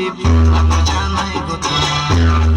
জীবন জানাই কোথায়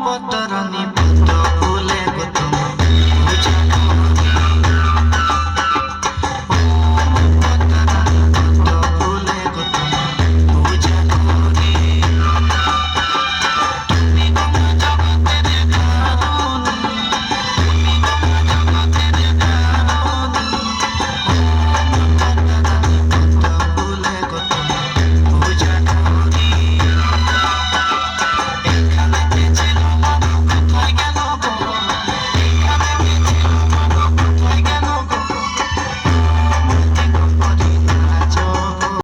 পতরণী